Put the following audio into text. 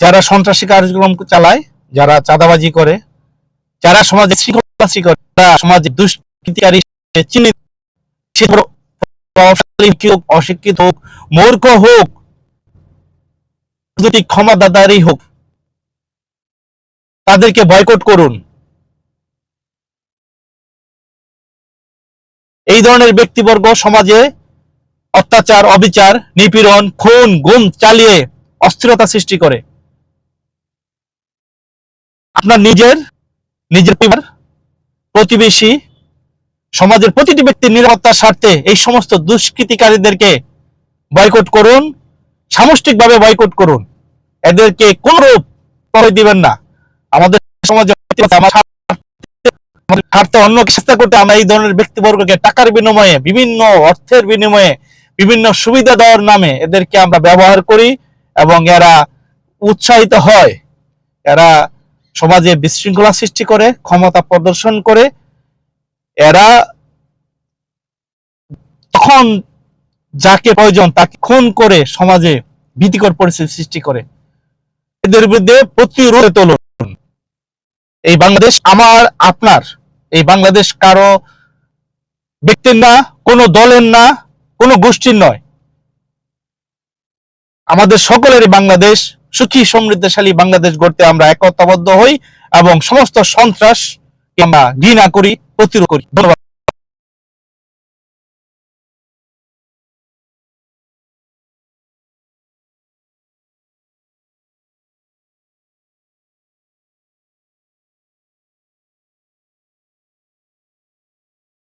যারা সন্ত্রাসী কার্যক্রম চালায়, যারা চাঁদাবাজি করে, যারা সমাজে সমাজে দুষ্কৃতিকারী অশিক্ষিত হোক, মূর্খ হোক, রাজনৈতিক ক্ষমতাদারই হোক, তাদেরকে বয়কট করুন। এই ধরনের ব্যক্তিবর্গ সমাজে অত্যাচার, অবিচার, নিপীড়ন, খুন, গুম চালিয়ে অস্থিরতা সৃষ্টি করে। আপনার নিজের নিজের পরিবার, প্রতিবেশী, সমাজের প্রতিটি ব্যক্তির নিরাপত্তার স্বার্থে এই সমস্ত দুষ্কৃতিকারীদেরকে বয়কট করুন, সামষ্টিকভাবে বয়কট করুন। এদেরকে কোন রূপ প্রশ্রয় দিবেন না। আমাদের সমাজে স্বার্থে অন্যকে চেষ্টা করতে আমরা এই ধরনের ব্যক্তিবর্গকে টাকার বিনিময়ে, বিভিন্ন অর্থের বিনিময়ে বিভিন্ন সুবিধা দেওয়ার নামে এদেরকে আমরা ব্যবহার করি এবং এরা উৎসাহিত হয়। এরা সমাজে বিশৃঙ্খলা সৃষ্টি করে, ক্ষমতা প্রদর্শন করে। এরা তখন যাকে প্রয়োজন তাকে খুন করে সমাজে ভীতিকর পরিস্থিতি সৃষ্টি করে। এদের বিরুদ্ধে প্রতিরোধ তুলুন। এই বাংলাদেশ আমার, আপনার। এই বাংলাদেশ কারও ব্যক্তির না, কোনো দলের না। কোনো গোষ্ঠীর নয়। আমাদের সকলেরই বাংলাদেশ, সুখী, সমৃদ্ধশালী বাংলাদেশ গড়তে আমরা একতাবদ্ধ হই এবং সমস্ত সন্ত্রাস কিংবা ঘৃণা করি, প্রতিরোধ করি। ধন্যবাদ।